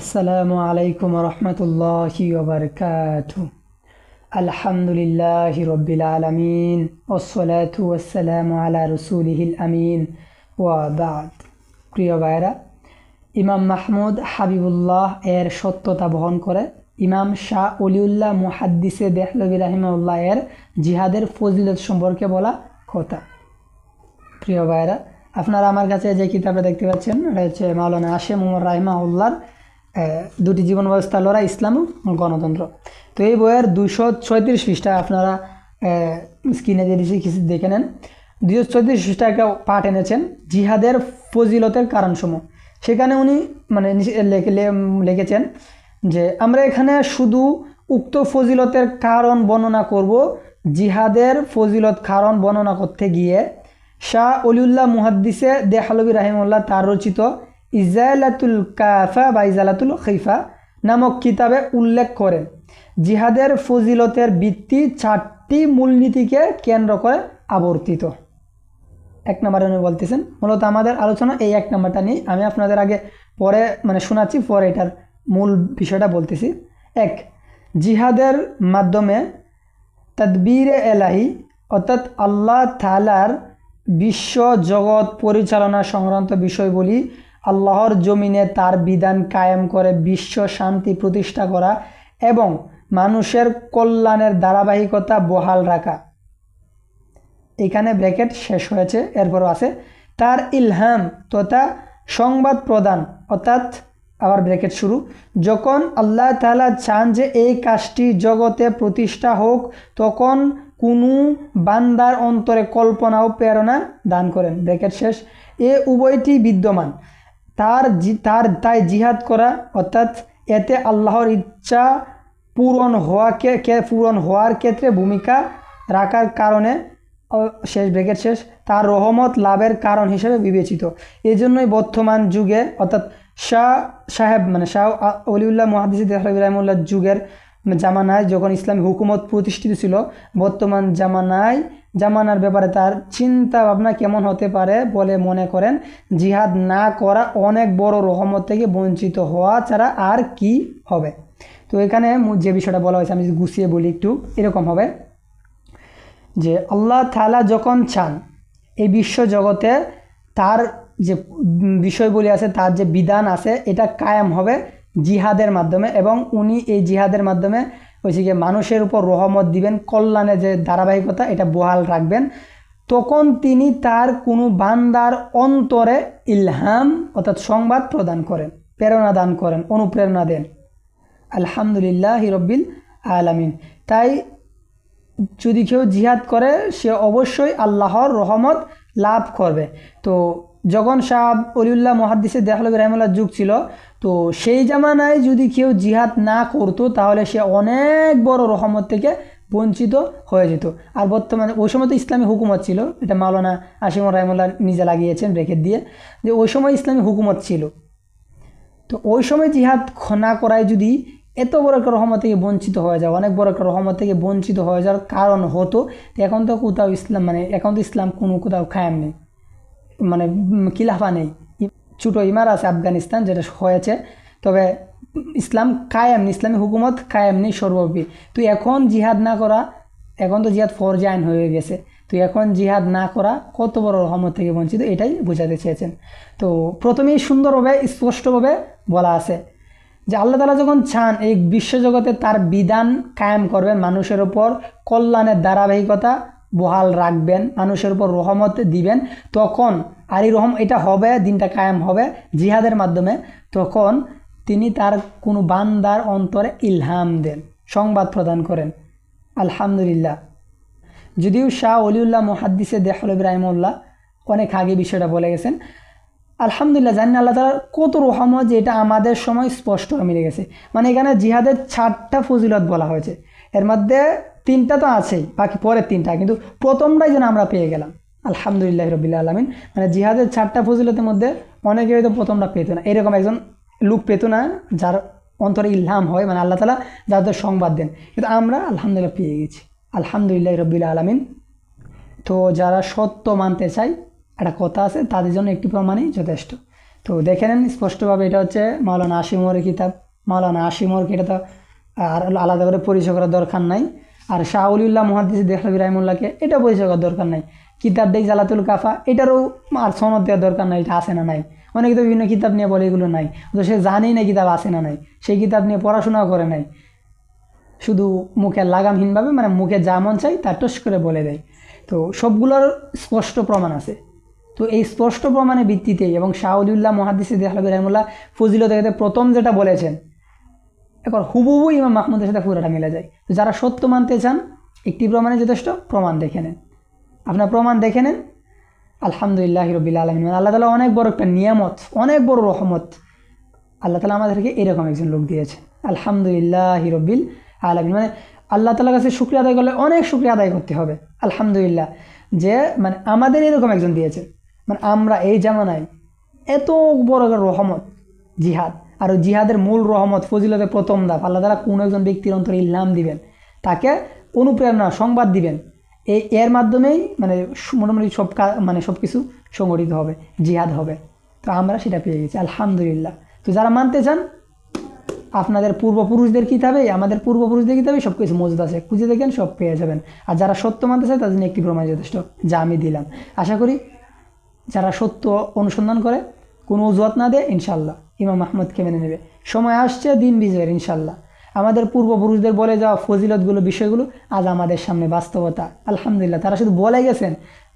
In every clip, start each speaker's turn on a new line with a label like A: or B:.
A: আসসালামু আলাইকুম রহমতুল্লাহি আলহামদুলিল্লাহ রব্বিল আলমিন ওসলাতু আলা রসুলিহিল আমিন ওয়াবাদ প্রিয় ভাইরা ইমাম মাহমুদ হাবিবুল্লাহ এর সত্যতা বহন করে ইমাম শাহ অলিউল্লাহ মুহাদ্দিসে দেহলবি রাহিমউল্লাহ এর জিহাদের ফজিলত সম্পর্কে বলা কথা। প্রিয় ভাইরা আপনারা আমার কাছে যে কিতাবটা দেখতে পাচ্ছেন, এটা হচ্ছে মাওলানা আশেম উমর রাহিমাউল্লাহর দুটি জীবন ব্যবস্থা লড়া ইসলাম গণতন্ত্র। তো এই বইয়ের দুশো ছয়ত্রিশ পৃষ্ঠা আপনারা স্ক্রিনে যে দিয়েছি কিছু দেখে নেন। দুশো ছয়ত্রিশ পৃষ্ঠা একটা পাঠ এনেছেন, জিহাদের ফজিলতের কারণসমূহ। সেখানে উনি মানে লিখেছেন যে, আমরা এখানে শুধু উক্ত ফজিলতের কারণ বর্ণনা করব, জিহাদের ফজিলত কারণ বর্ণনা করতে গিয়ে শাহ অলিউল্লাহ মুহাদ্দিসে দেহালবি রাহিমুল্লাহ তার রচিত ইজালাতুল কাফা বা ইজালাতুল খৈফা নামক কিতাবে উল্লেখ করেন জিহাদের ফজিলতের ভিত্তি চারটি মূলনীতিকে কেন্দ্র করে আবর্তিত। এক নম্বরে উনি বলতেছেন, মূলত আমাদের আলোচনা এই এক নম্বরটা নিয়ে। আমি আপনাদের আগে পরে মানে শোনাচ্ছি, পরে এটার মূল বিষয়টা বলতেছি। এক, জিহাদের মাধ্যমে তদবির এলাহি, অর্থাৎ আল্লাহ থালার বিশ্ব জগৎ পরিচালনা সংক্রান্ত বিষয়গুলি আল্লাহর জমিনে তার বিধান কায়েম করে বিশ্ব শান্তি প্রতিষ্ঠা করা এবং মানুষের কল্যাণের ধারাবাহিকতা বহাল রাখা। এখানে ব্র্যাকেট শেষ হয়েছে, এরপরও আছে। তার ইলহাম তথা সংবাদ প্রদান, অর্থাৎ আবার ব্র্যাকেট শুরু, যখন আল্লাহ তালা চান যে এই কাজটি জগতে প্রতিষ্ঠা হোক, তখন কোনো বান্দার অন্তরে কল্পনা ও প্রেরণা দান করেন। ব্র্যাকেট শেষ। এ উভয়টি বিদ্যমান। তার তার তাই জিহাদ করা, অর্থাৎ এতে আল্লাহর ইচ্ছা পূরণ হওয়াকে পূরণ হওয়ার ক্ষেত্রে ভূমিকা রাখার কারণে শেষ ব্রেকের শেষ, তার রহমত লাভের কারণ হিসেবে বিবেচিত। এই জন্যই বর্তমান যুগে, অর্থাৎ শাহ সাহেব মানে শাহ অলিউল্লাহ মহাদিস ইব্রাহিমুল্লাহ যুগের জামানায় যখন ইসলামী হুকুমত প্রতিষ্ঠিত ছিল, বর্তমান জামানায় জামানার ব্যাপারে তার চিন্তা ভাবনা কেমন হতে পারে বলে মনে করেন। জিহাদ না করা অনেক বড় রহমত থেকে বঞ্চিত হওয়া ছাড়া আর কি হবে? তো এখানে যে বিষয়টা বলা হয়েছে, আমি যদি গুছিয়ে বলি একটু, এরকম হবে যে আল্লাহ তালা যখন চান, এই বিশ্ব জগতে তার যে বিষয়গুলি আছে, তার যে বিধান আছে, এটা কায়েম হবে জিহাদের মাধ্যমে এবং উনি এই জিহাদের মাধ্যমে হচ্ছে গিয়ে মানুষের উপর রহমত দিবেন, কল্যাণে যে ধারাবাহিকতা, এটা বহাল রাখবেন। তখন তিনি তার কোনো বান্দার অন্তরে ইলহাম, অর্থাৎ সংবাদ প্রদান করেন, প্রেরণা দান করেন, অনুপ্রেরণা দেন। আলহামদুলিল্লাহ হিরব্বিল আলামিন। তাই যদি কেউ জিহাদ করে, সে অবশ্যই আল্লাহর রহমত লাভ করবে। তো যখন শাহ অলিউল্লাহ মহাদ্দিসে দেহলবি রহমুল্লাহ যুগ ছিল, তো সেই জামানায় যদি কেউ জিহাদ না করতো, তাহলে সে অনেক বড় রহমত থেকে বঞ্চিত হয়ে যেত। আর বর্তমানে ওই সময় তো ইসলামী হুকুমত ছিল, এটা মাওলানা আসিম রহমুল্লাহ নিজে লাগিয়েছেন ব্রেকেট দিয়ে, যে ওই সময় ইসলামী হুকুমত ছিল। তো ওই সময় জিহাদ না করায় যদি এত বড় একটা রহমত থেকে বঞ্চিত হয়ে যাওয়া অনেক বড় একটা রহমত থেকে বঞ্চিত হয়ে যাওয়ার কারণ হতো এখন তো কোথাও ইসলাম মানে এখন তো ইসলাম কোনো কোথাও খায়াম নেই। মানে খিলাফা নেই? ছোটো ইমার আছে আফগানিস্তান, যেটা হয়েছে। তবে ইসলাম কায়েম ইসলামী হুকুমত কায়েম নেই সর্বব্যাপী। তো এখন জিহাদ না করা, এখন তো জিহাদ ফরজে হয়ে গেছে। তো এখন জিহাদ না করা কত বড় রহমত থেকে বঞ্চিত, এটাই বোঝাতে চেয়েছেন। তো প্রথমেই সুন্দরভাবে, স্পষ্টভাবে বলা আছে যে আল্লাহ তালা যখন চান এই বিশ্বজগতে তার বিধান কায়েম করবেন মানুষের ওপর কল্যাণের ধারাবাহিকতা বহাল রাখবেন, মানুষের উপর রহমত দিবেন, তখন আর এই রহম, এটা হবে, দিনটা কায়েম হবে জিহাদের মাধ্যমে, তখন তিনি তার কোনো বান্দার অন্তরে ইলহাম দেন, সংবাদ প্রদান করেন। আলহামদুলিল্লাহ। যদিও শাহ অলিউল্লাহ মহাদ্দিসে দেহল ইব্রাহিমুল্লাহ অনেক আগে বিষয়টা বলে গেছেন, আলহামদুলিল্লাহ জানি আল্লাহ তালার কত রহমত যে এটা আমাদের সময় স্পষ্ট মিলে গেছে। মানে এখানে জিহাদের চারটা ফজিলত বলা হয়েছে। এর মধ্যে তিনটা তো আছেই, বাকি পরের তিনটা। কিন্তু প্রথমটাই যেন আমরা পেয়ে গেলাম। আলহামদুলিল্লাহ রবিল্লা আলমিন। মানে জিহাদের চারটা ফজিলতের মধ্যে অনেকে হয়তো প্রথমটা পেত না। এরকম একজন লুক পেত না, যার অন্তরে ইলহাম হয় মানে আল্লাহ তালা যাদের সংবাদ দেন। কিন্তু আমরা আলহামদুলিল্লাহ পেয়ে গেছি। আলহামদুলিল্লাহ রবিল্লা আলমিন। তো যারা সত্য মানতে চায়, একটা কথা আছে, তাদের জন্য একটি প্রমাণই যথেষ্ট। তো দেখে নেন স্পষ্টভাবে, এটা হচ্ছে মাওলানা আসিমরের কিতাব। মাওলানা আসিমরকে এটা তো আর আলাদা করে পরিচয় করার দরকার নাই। আর শাহ শাহুলিউল্লাহ মহাদিস দেহলবি রাহিমুল্লাহকে এটা পরিচয় করার দরকার নাই। কিতাব দেই জালাতুল কাফা, এটারও আর সনদ দেওয়ার দরকার নাই, এটা আসে না নাই। অনেকে তো বিভিন্ন কিতাব নিয়ে বলে এগুলো নাই। তো সে জানেই না কিতাব আসে না নাই। সেই কিতাব নিয়ে পড়াশোনাও করে নাই। শুধু মুখে লাগামহীনভাবে মানে মুখে যা মন চাই তা টস করে বলে দেয়। তো সবগুলোর স্পষ্ট প্রমাণ আছে। তো এই স্পষ্ট প্রমাণের ভিত্তিতেই এবং শাহুদুল্লাহ মহাদিস দেহলবি রহমুল্লাহ ফজিলত প্রথম যেটা বলেছেন এখন হুবহু ইমাম মাহমুদের সাথে পুরোটা মিলে যায়। তো যারা সত্য মানতে চান, একটি প্রমাণে যথেষ্ট, প্রমাণ দেখে নেন। আপনার প্রমাণ দেখে নেন। আলহামদুলিল্লাহ রবিল আলমিন। আল্লাহ তালা অনেক বড় একটা নিয়ামত, অনেক বড় রহমত। আল্লাহ তালা আমাদেরকে এরকম একজন লোক দিয়েছে আলহামদুলিল্লাহ রবিল আলমিন। মানে আল্লাহ তালার কাছে শুক্রিয়া আদায় করলে অনেক শুক্রিয়া আদায় করতে হবে। আলহামদুলিল্লাহ। যে মানে আমাদের এরকম একজন দিয়েছে মানে আমরা এই জামানায় এত বড় রহমত, জিহাদ। আর জিহাদের মূল রহমত, ফজিলতের প্রথম দাপ আল্লাহ তালা কোনো একজন ব্যক্তির অন্তরে ইল্লাম দিবেন, তাকে অনুপ্রেরণা, সংবাদ দিবেন। এই এর মাধ্যমেই মানে মোটামুটি সব মানে সব কিছু সংগঠিত হবে, জিহাদ হবে। তো আমরা সেটা পেয়ে গেছি, আলহামদুলিল্লাহ। তো যারা মানতে চান, আপনাদের পূর্বপুরুষদের কিতাবে, আমাদের পূর্বপুরুষদের কিতাবে সব কিছু মজুদ আছে, খুঁজে দেখেন, সব পেয়ে যাবেন। আর যারা সত্য মানতে চায়, তাদের জন্য একটি প্রমাণ যথেষ্ট, যা আমি দিলাম। আশা করি যারা সত্য অনুসন্ধান করে, কোনো অজুহাত না দেয় ইনশাল্লাহ ইমাম আহমদকে মেনে নেবে। সময় আসছে, দিন বিজয়ের, ইনশাল্লাহ। আমাদের পূর্বপুরুষদের বলে যাওয়া ফজিলতগুলো, বিষয়গুলো আজ আমাদের সামনে বাস্তবতা। আলহামদুলিল্লাহ, তারা শুধু বলে গেছেন,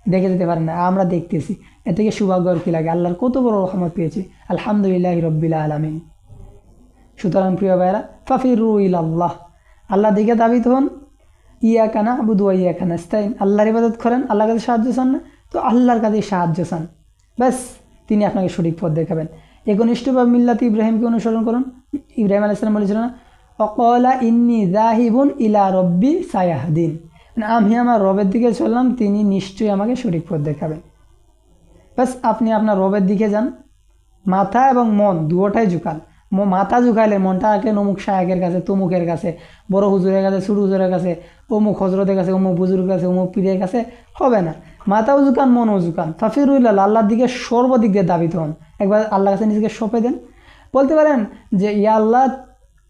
A: দেখে যেতে পারেন না, আমরা দেখতেছি। এ থেকে সৌভাগ্য আর কি লাগে, আল্লাহর কত বড় রহমত পেয়েছি। আলহামদুলিল্লাহ রব্বিল আলমিন। সুতরাং প্রিয় ভাইরা ফাফিরু ইল আল্লাহ আল্লাহ দিকে দাবিত হন। ইয়া কানা আবুদু ইয়া কানা স্তাইন আল্লাহর ইবাদত করেন, আল্লাহর কাছে সাহায্য চান না, তো আল্লাহর কাছে সাহায্য চান। ব্যাস, তিনি আপনাকে সঠিক পথ দেখাবেন। একনিষ্ঠভাবে মিল্লাত ইব্রাহিমকে অনুসরণ করুন। ইব্রাহিম আলাইসালাম বলেছিলেন না, অকলা ইন্নি জাহিবুন ইলা রব্বি সায়াহদিন। মানে আমি আমার রবের দিকে চললাম, তিনি নিশ্চয়ই আমাকে সঠিক পথ দেখাবেন। ব্যাস আপনি আপনার রবের দিকে যান। মাথা এবং মন দুটোটাই ঝুকান মাথা ঝুকাইলে মনটা আঁকে অমুক শায়কের কাছে, তমুকের কাছে, বড় হুজুরের কাছে, ছোট হুজুরের কাছে, অমুক হজরতের কাছে, অমুক বুজুর্গের কাছে, অমুক পীরের কাছে, হবে না। মাথাও ঝুকান, মনও ঝুকান। ফাফিরুল্লাহ আল্লাহর দিকে সর্বদিক দিয়ে দাবিত হন। একবার আল্লাহর কাছে নিজেকে সঁপে দেন। বলতে পারেন যে, ইয়া আল্লাহ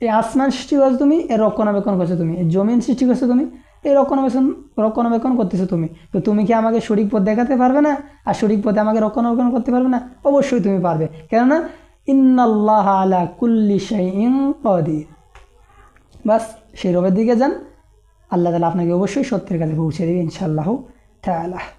A: এই আসমান সৃষ্টি করেছ তুমি এর রক্ষণাবেক্ষণ করছ তুমি এই জমিন সৃষ্টি করছ তুমি এই রক্ষণাবেক্ষণ রক্ষণাবেক্ষণ করতেছো তুমি। তো তুমি কি আমাকে সঠিক পথ দেখাতে পারবে না? আর সঠিক পথে আমাকে রক্ষণাবেক্ষণ করতে পারবে না? অবশ্যই তুমি পারবে। কেননা, ইন্নাল্লাহ আলা কুল্লি শাইইন কদির। বাস, সেই রবের দিকে যান। আল্লাহ তালা আপনাকে অবশ্যই সত্যের কাছে পৌঁছে দেবে ইনশাআল্লাহ তাআলা।